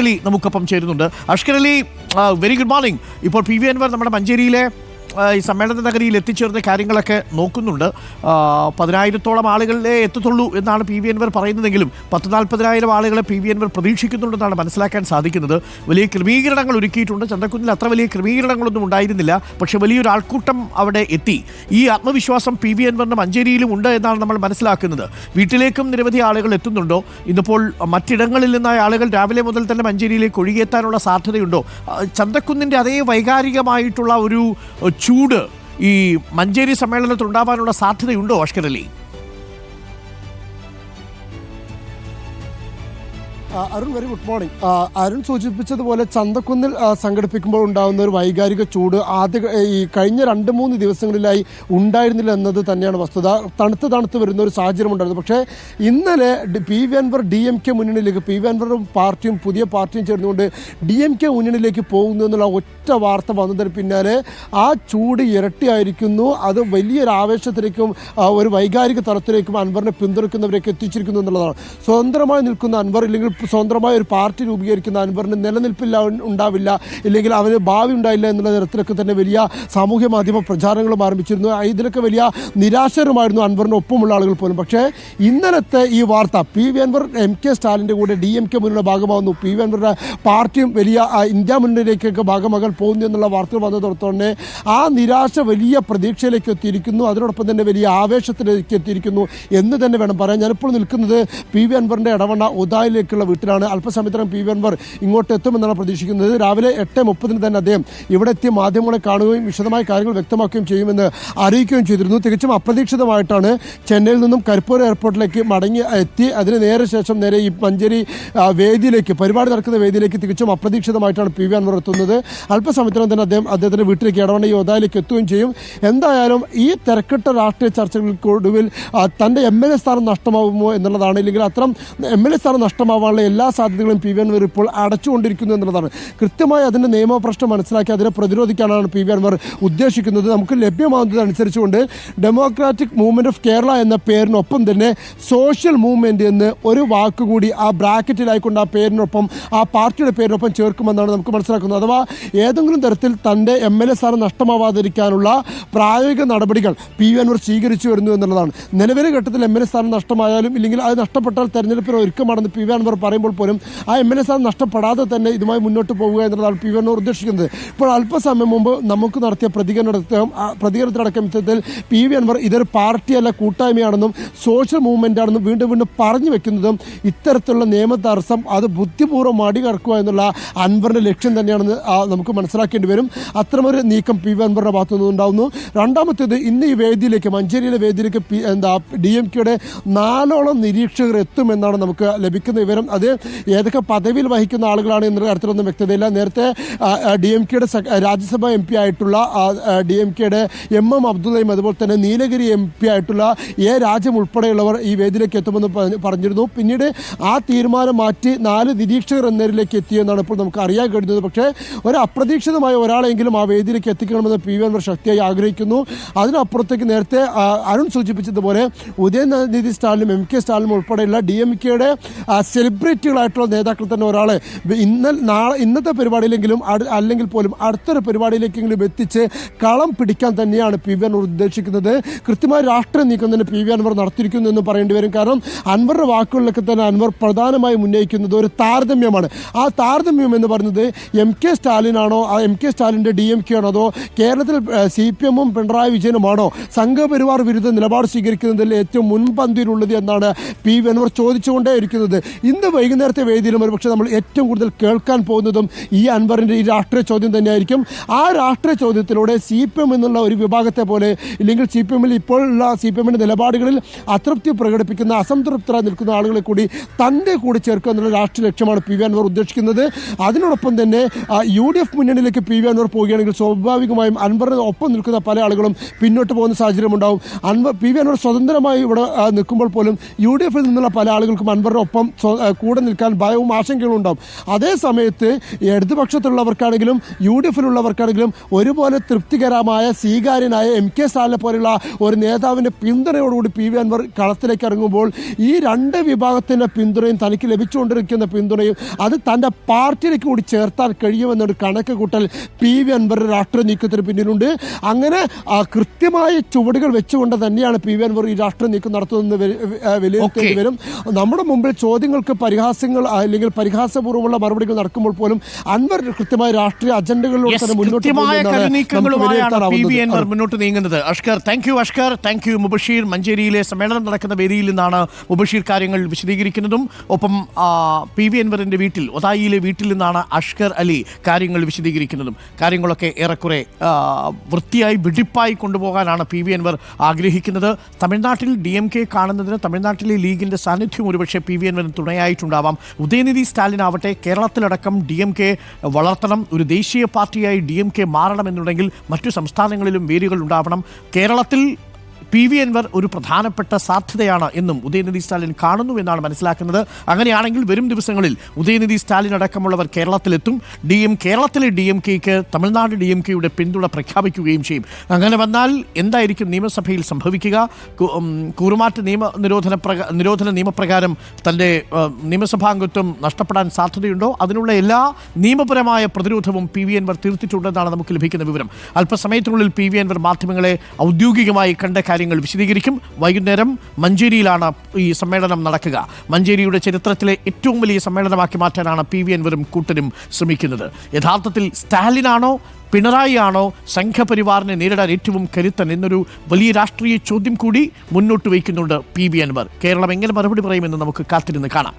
അലി നമുക്കൊപ്പം ചേരുന്നുണ്ട്. Ashkarali very good morning ഇപ്പോൾ പി വി അൻവർ നമ്മുടെ മഞ്ചേരിയിലെ ഈ സമ്മേളന നഗരിയിൽ എത്തിച്ചേർന്ന കാര്യങ്ങളൊക്കെ നോക്കുന്നുണ്ട്. പതിനായിരത്തോളം ആളുകളിലേ എത്തത്തുള്ളൂ എന്നാണ് പി വി എൻവർ പറയുന്നതെങ്കിലും പത്ത് നാൽപ്പതിനായിരം ആളുകളെ പി വി എൻവർ പ്രതീക്ഷിക്കുന്നുണ്ടെന്നാണ് മനസ്സിലാക്കാൻ സാധിക്കുന്നത്. വലിയ ക്രമീകരണങ്ങൾ ഒരുക്കിയിട്ടുണ്ട്. ചന്തക്കുന്നിൽ അത്ര വലിയ ക്രമീകരണങ്ങളൊന്നും ഉണ്ടായിരുന്നില്ല. പക്ഷേ വലിയൊരു ആൾക്കൂട്ടം അവിടെ എത്തി. ഈ ആത്മവിശ്വാസം പി വി എൻവറിന്റെ മഞ്ചേരിയിലും ഉണ്ട് എന്നാണ് നമ്മൾ മനസ്സിലാക്കുന്നത്. വീട്ടിലേക്കും നിരവധി ആളുകൾ എത്തുന്നുണ്ടോ? ഇന്നിപ്പോൾ മറ്റിടങ്ങളിൽ നിന്നായ ആളുകൾ രാവിലെ മുതൽ തന്നെ മഞ്ചേരിയിലേക്ക് ഒഴുകിയെത്താനുള്ള സാധ്യതയുണ്ടോ? ചന്തക്കുന്നിന്റെ അതേ വൈകാരികമായിട്ടുള്ള ഒരു ചൂട് ഈ മഞ്ചേരി സമ്മേളനത്തിൽ ഉണ്ടാവാനുള്ള സാധ്യതയുണ്ടോ Ashkar Ali Arun very good morning Arun സൂചിപ്പിച്ചതുപോലെ ചന്തക്കുന്നിൽ സംഘടിപ്പിക്കുമ്പോൾ ഉണ്ടാകുന്ന ഒരു വൈകാരിക ചൂട് ആദ്യ ഈ കഴിഞ്ഞ രണ്ട് മൂന്ന് ദിവസങ്ങളിലായി ഉണ്ടായിരുന്നില്ല എന്നത് തന്നെയാണ് വസ്തുത. തണുത്ത് തണുത്ത് വരുന്ന ഒരു സാഹചര്യം ഉണ്ടായിരുന്നു. പക്ഷേ ഇന്നലെ P V Anvar D M K മുന്നണിയിലേക്ക് P V അൻവറും പാർട്ടിയും പുതിയ പാർട്ടിയും ചേർന്നുകൊണ്ട് ഡി എം കെ മുന്നണിയിലേക്ക് പോകുന്നു എന്നുള്ള ഒറ്റ വാർത്ത വന്നതിന് പിന്നാലെ ആ ചൂട് ഇരട്ടിയായിരിക്കുന്നു. അത് വലിയൊരു ആവേശത്തിലേക്കും ഒരു വൈകാരിക തലത്തിലേക്കും അൻവറിനെ പിന്തുണയ്ക്കുന്നവരേക്ക് എത്തിച്ചിരിക്കുന്നു എന്നുള്ളതാണ്. സ്വതന്ത്രമായി നിൽക്കുന്ന അൻവർ ഇല്ലെങ്കിൽ സ്വതന്ത്രമായ ഒരു പാർട്ടി രൂപീകരിക്കുന്ന അൻവറിന് നിലനിൽപ്പില്ല ഉണ്ടാവില്ല ഇല്ലെങ്കിൽ അവന് ഭാവി ഉണ്ടായില്ല എന്നുള്ള തരത്തിലൊക്കെ തന്നെ വലിയ സാമൂഹ്യ മാധ്യമ പ്രചാരണങ്ങളും ആരംഭിച്ചിരുന്നു. ഇതിലൊക്കെ വലിയ നിരാശരുമായിരുന്നു അൻവറിന് ഒപ്പമുള്ള ആളുകൾ പോലും. പക്ഷേ ഇന്നലത്തെ ഈ വാർത്ത P V Anvar M K സ്റ്റാലിന്റെ കൂടെ ഡി എം കെ മുന്നിലുള്ള ഭാഗമാകുന്നു പി വി അൻവറുടെ പാർട്ടിയും വലിയ ഇന്ത്യ മുന്നണിയിലേക്കൊക്കെ ഭാഗമാകാൻ പോകുന്നു എന്നുള്ള വാർത്തകൾ വന്നതോടത്തോടെ ആ നിരാശ വലിയ പ്രതീക്ഷയിലേക്ക് എത്തിയിരിക്കുന്നു. അതിനോടൊപ്പം തന്നെ വലിയ ആവേശത്തിലേക്ക് എത്തിയിരിക്കുന്നു എന്ന് തന്നെ വേണം പറയാൻ. ഞാനിപ്പോൾ നിൽക്കുന്നത് പി വി അൻവറിന്റെ ഇടവണ്ണ ഉദായിലേക്കുള്ള വീട്ടിലാണ് അല്പസമയത്തിനും പി വി അൻവർ ഇങ്ങോട്ട് എത്തുമെന്നാണ് പ്രതീക്ഷിക്കുന്നത്. രാവിലെ എട്ട് മുപ്പതിന് തന്നെ അദ്ദേഹം ഇവിടെ എത്തിയ മാധ്യമങ്ങളെ കാണുകയും വിശദമായ കാര്യങ്ങൾ വ്യക്തമാക്കുകയും ചെയ്യുമെന്ന് അറിയിക്കുകയും ചെയ്തിരുന്നു. തികച്ചും അപ്രതീക്ഷിതമായിട്ടാണ് ചെന്നൈയിൽ നിന്നും കരിപ്പൂർ എയർപോർട്ടിലേക്ക് മടങ്ങി എത്തി. അതിന് നേരെ ശേഷം നേരെ ഈ മഞ്ചേരി വേദിയിലേക്ക് പരിപാടി നടക്കുന്ന വേദിയിലേക്ക് തികച്ചും അപ്രതീക്ഷിതമായിട്ടാണ് പി വി അൻവർ എത്തുന്നത്. അല്പസമയത്തിനും തന്നെ അദ്ദേഹം അദ്ദേഹത്തിന്റെ വീട്ടിലേക്ക് ഇടവണ്ണ യോദ്ധായിലേക്ക് എത്തുകയും ചെയ്യും. എന്തായാലും ഈ തിരക്കിട്ട രാഷ്ട്രീയ ചർച്ചകൾക്കൊടുവിൽ തന്റെ എം എൽ എ സ്ഥാനം നഷ്ടമാകുമോ എന്നുള്ളതാണ്. ഇല്ലെങ്കിൽ അത്തരം എം എൽ എ സ്ഥാനം നഷ്ടമാവാനുള്ള എല്ലാ സാധ്യതകളും പി വി അൻവർ ഇപ്പോൾ അടച്ചുകൊണ്ടിരിക്കുന്നു എന്നുള്ളതാണ്. കൃത്യമായി അതിന്റെ നിയമപ്രശ്നം മനസ്സിലാക്കി അതിനെ പ്രതിരോധിക്കാനാണ് പി വി അൻവർ ഉദ്ദേശിക്കുന്നത്. നമുക്ക് ലഭ്യമാകുന്നതനുസരിച്ചുകൊണ്ട് ഡെമോക്രാറ്റിക് മൂവ്മെന്റ് ഓഫ് കേരള എന്ന പേരിനൊപ്പം തന്നെ സോഷ്യൽ മൂവ്മെന്റ് എന്ന് ഒരു വാക്കുകൂടി ആ ബ്രാക്കറ്റിലായിക്കൊണ്ട് ആ പേരിനൊപ്പം ആ പാർട്ടിയുടെ പേരിനൊപ്പം ചേർക്കുമെന്നാണ് നമുക്ക് മനസ്സിലാക്കുന്നത്. അഥവാ ഏതെങ്കിലും തരത്തിൽ തന്റെ എം എൽ എ സ്ഥാനം നഷ്ടമാവാതിരിക്കാനുള്ള പ്രായോഗിക നടപടികൾ പി വി അൻവർ സ്വീകരിച്ചു വരുന്നു എന്നുള്ളതാണ്. നിലവിലെ ഘട്ടത്തിൽ എം എൽ എ സ്ഥാനം നഷ്ടമായാലും ഇല്ലെങ്കിൽ അത് നഷ്ടപ്പെട്ടാൽ തെരഞ്ഞെടുപ്പിന് ഒരുക്കമാണെന്ന് പി വി അൻവർ പറയുമ്പോൾ പോലും ആ എം എൽ എ സ്ഥാനം നഷ്ടപ്പെടാതെ തന്നെ ഇതുമായി മുന്നോട്ട് പോവുക എന്നുള്ളതാണ് പി വി അൻവർ ഉദ്ദേശിക്കുന്നത്. ഇപ്പോൾ അല്പസമയം മുമ്പ് നമുക്ക് നടത്തിയ പ്രതികരണത്തിലും പ്രതികരണത്തിനടക്കം ഇത്തരത്തിൽ പി വി അൻവർ ഇതൊരു പാർട്ടിയല്ല കൂട്ടായ്മയാണെന്നും സോഷ്യൽ മൂവ്മെന്റ് ആണെന്നും വീണ്ടും വീണ്ടും പറഞ്ഞു വെക്കുന്നതും ഇത്തരത്തിലുള്ള നിയമ തടസ്സം അത് ബുദ്ധിപൂർവം മടികടക്കുക എന്നുള്ള അൻവറിന്റെ ലക്ഷ്യം തന്നെയാണെന്ന് നമുക്ക് മനസ്സിലാക്കേണ്ടി വരും. അത്തരമൊരു നീക്കം പി വി അൻവറിന്റെ ഭാഗത്തു നിന്നുണ്ടാകുന്നു രണ്ടാമത്തേത് ഇന്ന് ഈ വേദിയിലേക്ക് മഞ്ചേരിയിലെ വേദിയിലേക്ക് എന്താ ഡി എം കെയുടെ നാലോളം നിരീക്ഷകർ എത്തുമെന്നാണ് നമുക്ക് ലഭിക്കുന്ന വിവരം. അത് ഏതൊക്കെ പദവിയിൽ വഹിക്കുന്ന ആളുകളാണ് എന്ന കാര്യത്തിലൊന്നും വ്യക്തതയില്ല. നേരത്തെ ഡി എം കെയുടെ രാജ്യസഭ എം പി ആയിട്ടുള്ള ഡി എം കെയുടെ എം എം അബ്ദുള്ളയും അതുപോലെ തന്നെ നീലഗിരി എം പി ആയിട്ടുള്ള എ രാജ്യം ഉൾപ്പെടെയുള്ളവർ ഈ വേദിയിലേക്ക് എത്തുമെന്ന് പറഞ്ഞിരുന്നു. പിന്നീട് ആ തീരുമാനം മാറ്റി നാല് നിരീക്ഷകർ എന്നതിലേക്ക് എത്തിയെന്നാണ് ഇപ്പോൾ നമുക്ക് അറിയാൻ കഴിയുന്നത് പക്ഷേ ഒരു അപ്രതീക്ഷിതമായ ഒരാളെങ്കിലും ആ വേദിയിലേക്ക് എത്തിക്കണമെന്ന് പി വി അൻവർ ശക്തിയായി ആഗ്രഹിക്കുന്നു. അതിനപ്പുറത്തേക്ക് നേരത്തെ അരുൺ സൂചിപ്പിച്ചതുപോലെ ഉദയനിധി സ്റ്റാലിനും എം കെ സ്റ്റാലിനും ഉൾപ്പെടെയുള്ള ഡി എം കെയുടെ സെലിബ്രിറ്റികളായിട്ടുള്ള നേതാക്കൾ തന്നെ ഒരാളെ ഇന്ന നാളെ ഇന്നത്തെ പരിപാടിയിലെങ്കിലും അല്ലെങ്കിൽ പോലും അടുത്തൊരു പരിപാടിയിലേക്കെങ്കിലും എത്തിച്ച് കളം പിടിക്കാൻ തന്നെയാണ് പി വി അൻവർ ഉദ്ദേശിക്കുന്നത്. കൃത്യമായ രാഷ്ട്രീയ നീക്കം തന്നെ പി വി അൻവർ നടത്തിയിരിക്കുന്നു എന്ന് പറയേണ്ടി വരും. കാരണം അൻവറുടെ വാക്കുകളിലൊക്കെ തന്നെ അൻവർ പ്രധാനമായും ഉന്നയിക്കുന്നത് ഒരു താരതമ്യമാണ്. ആ താരതമ്യം എന്ന് പറയുന്നത് എം കെ സ്റ്റാലിനാണോ ആ എം കെ സ്റ്റാലിന്റെ ഡി എം കെ ആണോ അതോ കേരളത്തിൽ സി പി എമ്മും പിണറായി വിജയനുമാണോ സംഘപരിവാർ വിരുദ്ധ നിലപാട് സ്വീകരിക്കുന്നതിൽ ഏറ്റവും മുൻപന്തിയിലുള്ളത് എന്നാണ് പി വി അൻവർ ചോദിച്ചുകൊണ്ടേ ഇരിക്കുന്നത് ഇന്ന് വൈകുന്നേരത്തെ വേദിയിലും ഒരുപക്ഷെ നമ്മൾ ഏറ്റവും കൂടുതൽ കേൾക്കാൻ പോകുന്നതും ഈ അൻവറിന്റെ ഈ രാഷ്ട്രീയ ചോദ്യം തന്നെയായിരിക്കും. ആ രാഷ്ട്രീയ ചോദ്യത്തിലൂടെ സി പി എം എന്നുള്ള ഒരു വിഭാഗത്തെ പോലെ ഇല്ലെങ്കിൽ സി പി എമ്മിൽ ഇപ്പോഴുള്ള സി പി എമ്മിന്റെ നിലപാടുകളിൽ അതൃപ്തി പ്രകടിപ്പിക്കുന്ന അസംതൃപ്തരായി നിൽക്കുന്ന ആളുകളെ കൂടി തന്റെ കൂടി ചേർക്കുക എന്നുള്ള രാഷ്ട്രീയ ലക്ഷ്യമാണ് പി വി അൻവർ ഉദ്ദേശിക്കുന്നത്. അതിനോടൊപ്പം തന്നെ യു ഡി എഫ് മുന്നണിയിലേക്ക് പി വി അൻവർ പോവുകയാണെങ്കിൽ സ്വാഭാവികമായും അൻവറിന് ഒപ്പം നിൽക്കുന്ന പല ആളുകളും പിന്നോട്ട് പോകുന്ന സാഹചര്യം ഉണ്ടാവും. അൻവർ പി വി അൻവർ സ്വതന്ത്രമായി ഇവിടെ നിൽക്കുമ്പോൾ പോലും യു ഡി എഫിൽ നിന്നുള്ള പല ആളുകൾക്കും അൻവറിനൊപ്പം കൂടെ നിൽക്കാൻ ഭയവും ആശങ്കകളും ഉണ്ടാവും. അതേ സമയത്ത് ഇടതുപക്ഷത്തുള്ളവർക്കാണെങ്കിലും യു ഡി എഫിലുള്ളവർക്കാണെങ്കിലും ഒരുപോലെ തൃപ്തികരമായ സ്വീകാര്യനായ എം കെ സ്റ്റാലിനെ പോലെയുള്ള ഒരു നേതാവിന്റെ പിന്തുണയോടുകൂടി പി വി അൻവർ കളത്തിലേക്ക് ഇറങ്ങുമ്പോൾ ഈ രണ്ട് വിഭാഗത്തിന്റെ പിന്തുണയും തനിക്ക് ലഭിച്ചുകൊണ്ടിരിക്കുന്ന പിന്തുണയും അത് തന്റെ പാർട്ടിയിലേക്ക് കൂടി ചേർത്താൻ കഴിയുമെന്നൊരു കണക്ക് കൂട്ടൽ പി വി അൻവർ രാഷ്ട്രീയ നീക്കത്തിന് പിന്നിലുണ്ട്. അങ്ങനെ കൃത്യമായ ചുവടുകൾ വെച്ചുകൊണ്ട് തന്നെയാണ് പി വി അൻവർ ഈ രാഷ്ട്രീയ നീക്കം നടത്തുന്നത് വിലയിരുത്തേണ്ടി വരും. നമ്മുടെ മുമ്പിൽ ചോദ്യങ്ങൾക്ക് പരിഹാസങ്ങൾ അല്ലെങ്കിൽ പരിഹാസപൂർവമുള്ള മറുപടികൾ നടക്കുമ്പോൾ പോലും അൻവർ കൃത്യമായ രാഷ്ട്രീയ അജണ്ടകളിലൂടെ തന്നെ മുന്നോട്ട് മുന്നോട്ട് നീങ്ങുന്നത്. Ashkar thank you Ashkar. Thank you Mubashir. മഞ്ചേരിയിലെ സമ്മേളനം നടക്കുന്ന വേദിയിൽ നിന്നാണ് മുബഷീർ കാര്യങ്ങൾ വിശദീകരിക്കുന്നതും. ഒപ്പം പി വി അൻവറിന്റെ വീട്ടിൽ ഒതായിയിലെ വീട്ടിൽ നിന്നാണ് അഷ്കർ അലി കാര്യങ്ങൾ വിശദീകരിക്കുന്നതും. കാര്യങ്ങളൊക്കെ ഏറെക്കുറെ വൃത്തിയായി വെടിപ്പായി കൊണ്ടുപോകാനാണ് പി വി അൻവർ ആഗ്രഹിക്കുന്നത്. തമിഴ്നാട്ടിൽ ഡി എം കെ കാണുന്നതിന് തമിഴ്നാട്ടിലെ ലീഗിന്റെ സാന്നിധ്യം ഒരുപക്ഷെ പി വി അൻവറിന് തുണയായിട്ടുണ്ടാവാം ഉദയനിധി സ്റ്റാലിൻ ആവട്ടെ കേരളത്തിലടക്കം ഡി എം കെ വളർത്തണം ഒരു ദേശീയ പാർട്ടിയായി ഡി എം കെ മാറണമെന്നുണ്ടെങ്കിൽ മറ്റു സംസ്ഥാനങ്ങളിലും വേരുകൾ ഉണ്ടാവണം. കേരളത്തിൽ പി വി അൻവർ ഒരു പ്രധാനപ്പെട്ട സാധ്യതയാണ് എന്നും ഉദയനിധി സ്റ്റാലിൻ കാണുന്നു എന്നാണ് മനസ്സിലാക്കുന്നത്. അങ്ങനെയാണെങ്കിൽ വരും ദിവസങ്ങളിൽ ഉദയനിധി സ്റ്റാലിൻ അടക്കമുള്ളവർ കേരളത്തിലെത്തും. ഡി എം കേരളത്തിലെ ഡി എം കെക്ക് തമിഴ്നാട് ഡി എം കെയുടെ പിന്തുണ പ്രഖ്യാപിക്കുകയും ചെയ്യും. അങ്ങനെ വന്നാൽ എന്തായിരിക്കും നിയമസഭയിൽ സംഭവിക്കുക? കൂറുമാറ്റ നിയമ നിരോധന നിരോധന നിയമപ്രകാരം തന്റെ നിയമസഭാംഗത്വം നഷ്ടപ്പെടാൻ സാധ്യതയുണ്ടോ? അതിനുള്ള എല്ലാ നിയമപരമായ പ്രതിരോധവും പി വി അൻവർ തീർത്തിട്ടുണ്ടെന്നാണ് നമുക്ക് ലഭിക്കുന്ന വിവരം. അല്പസമയത്തിനുള്ളിൽ പി വി അൻവർ മാധ്യമങ്ങളെ ഔദ്യോഗികമായി കണ്ട കാര്യങ്ങൾ വിശദീകരിക്കും. വൈകുന്നേരം മഞ്ചേരിയിലാണ് ഈ സമ്മേളനം നടക്കുക. മഞ്ചേരിയുടെ ചരിത്രത്തിലെ ഏറ്റവും വലിയ സമ്മേളനമാക്കി മാറ്റാനാണ് പി വി എൻവരും കൂട്ടരും ശ്രമിക്കുന്നത്. യഥാർത്ഥത്തിൽ സ്റ്റാലിനാണോ പിണറായി ആണോ സംഘപരിവാറിനെ നേരിടാൻ ഏറ്റവും കരുത്തൻ എന്നൊരു വലിയ രാഷ്ട്രീയ ചോദ്യം കൂടി മുന്നോട്ട് വയ്ക്കുന്നുണ്ട് പി വി അൻവർ. കേരളം എങ്ങനെ മറുപടി പറയുമെന്ന് നമുക്ക് കാത്തിരുന്ന് കാണാം.